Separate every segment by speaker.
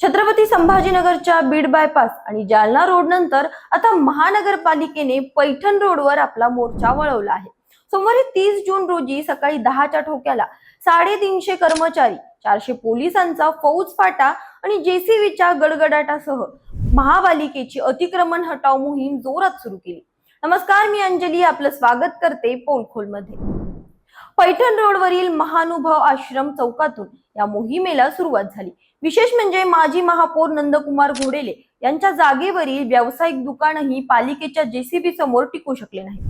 Speaker 1: Chhatrapati संभाजीनगरच्या Beed bypass आणि Jalna road नंतर आता महानगरपालिकेने पैठण रोडवर आपला मोर्चा वळवला आहे. सोमवारी तीस जून रोजी सकाळी दहाच्या ठोक्याला साडेतीनशे कर्मचारी चारशे पोलिसांचा फौज फाटा आणि जेसीबीच्या गडगडाटासह महापालिकेची अतिक्रमण हटाव मोहीम जोरात सुरू केली. नमस्कार मी अंजली आपलं स्वागत करते पोलखोलमध्ये. पैठण रोडवरील महानुभाव आश्रम चौकातून या मोहिमेला सुरुवात झाली. विशेष म्हणजे माजी महापौर नंदकुमार घोडेले यांच्या जागेवरील व्यावसायिक दुकानही पालिकेच्या जेसीबी समोर टिकू शकले नाही.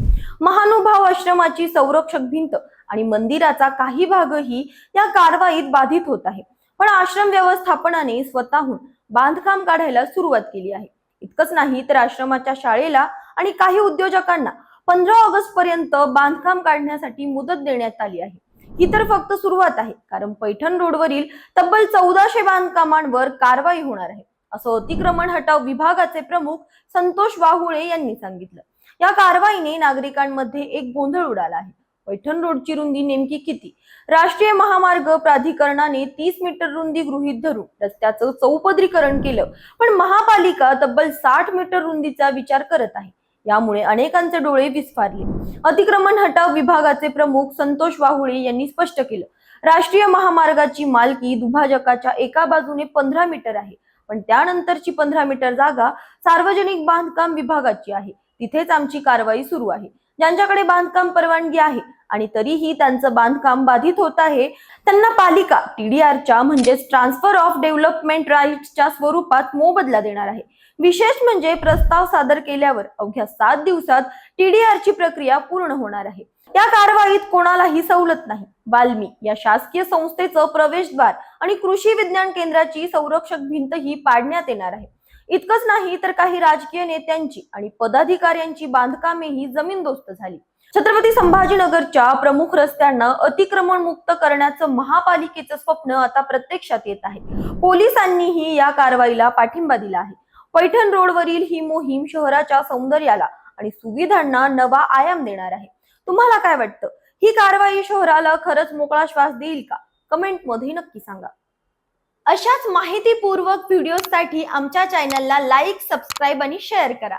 Speaker 1: महानुभाव आश्रमाची संरक्षक भिंत आणि मंदिराचा काही भागही या कारवाईत बाधित होत आहे. पण आश्रम व्यवस्थापनाने स्वतःहून बांधकाम काढायला सुरुवात केली आहे. इतकंच नाही तर आश्रमाच्या शाळेला आणि काही उद्योजकांना पंधरा ऑगस्ट पर्यंत बांधकाम काढण्यासाठी मुदत देण्यात आली आहे. ही तर फक्त सुरुवात आहे कारण पैठण रोडवरील तब्बल चौदाशे बांधकामांवर कारवाई होणार आहे असं अतिक्रमण हटाव विभागाचे प्रमुख संतोष वाहुळे यांनी सांगितलं. या कारवाईने नागरिकांमध्ये एक गोंधळ उडाला आहे. पैठण रोडची रुंदी नेमकी किती? राष्ट्रीय महामार्ग प्राधिकरणाने तीस मीटर रुंदी गृहीत धरून रस्त्याचं चौपदरीकरण केलं पण महापालिका तब्बल साठ मीटर रुंदीचा विचार करत आहे. यामुळे अनेकांचे डोळे विस्फारले. अतिक्रमण हटाव विभागाचे प्रमुख संतोष वाहुळे यांनी स्पष्ट केलं. राष्ट्रीय महामार्गाची मालकी दुभाजकाच्या एका बाजूने पंधरा मीटर आहे. पण त्यानंतरची पंधरा मीटर जागा सार्वजनिक बांधकाम विभागाची आहे. तिथेच आमची कारवाई सुरू आहे. ज्यांच्याकडे बांधकाम परवानगी आहे आणि तरीही त्यांचं बांधकाम बाधित होत आहे. त्यांना पालिका टीडीआरच्या म्हणजेच ट्रान्सफर ऑफ डेव्हलपमेंट राईट्सच्या स्वरूपात मोबदला देणार आहे. विशेष म्हणजे प्रस्ताव सादर केल्यावर अवघ्या सात दिवसात टीडीआरची प्रक्रिया पूर्ण होणार आहे. या कारवाईत कोणालाही सवलत नाही. बाल्मी या शासकीय संस्थेचं प्रवेशद्वार आणि कृषी विज्ञान केंद्राची संरक्षक भिंतही पाडण्यात येणार आहे. इतकंच नाही तर काही राजकीय नेत्यांची आणि पदाधिकाऱ्यांची बांधकामेही जमीनदोस्त झाली. छत्रपती संभाजीनगरच्या प्रमुख रस्त्यांना अतिक्रमण मुक्त करण्याचं महापालिकेचं स्वप्न आता प्रत्यक्षात येत आहे. पोलिसांनीही या कारवाईला पाठिंबा दिला आहे. पैठण रोडवरील ही मोहीम शहराच्या सौंदर्याला आणि सुविधांना नवा आयाम देणार आहे. तुम्हाला काय वाटतं? ही कारवाई शहराला खरंच मोकळा श्वास देईल का? कमेंटमध्ये नक्की सांगा. अशाच माहितीपूर्वक व्हिडिओसाठी आमच्या चॅनलला लाईक सबस्क्राईब आणि शेअर करा.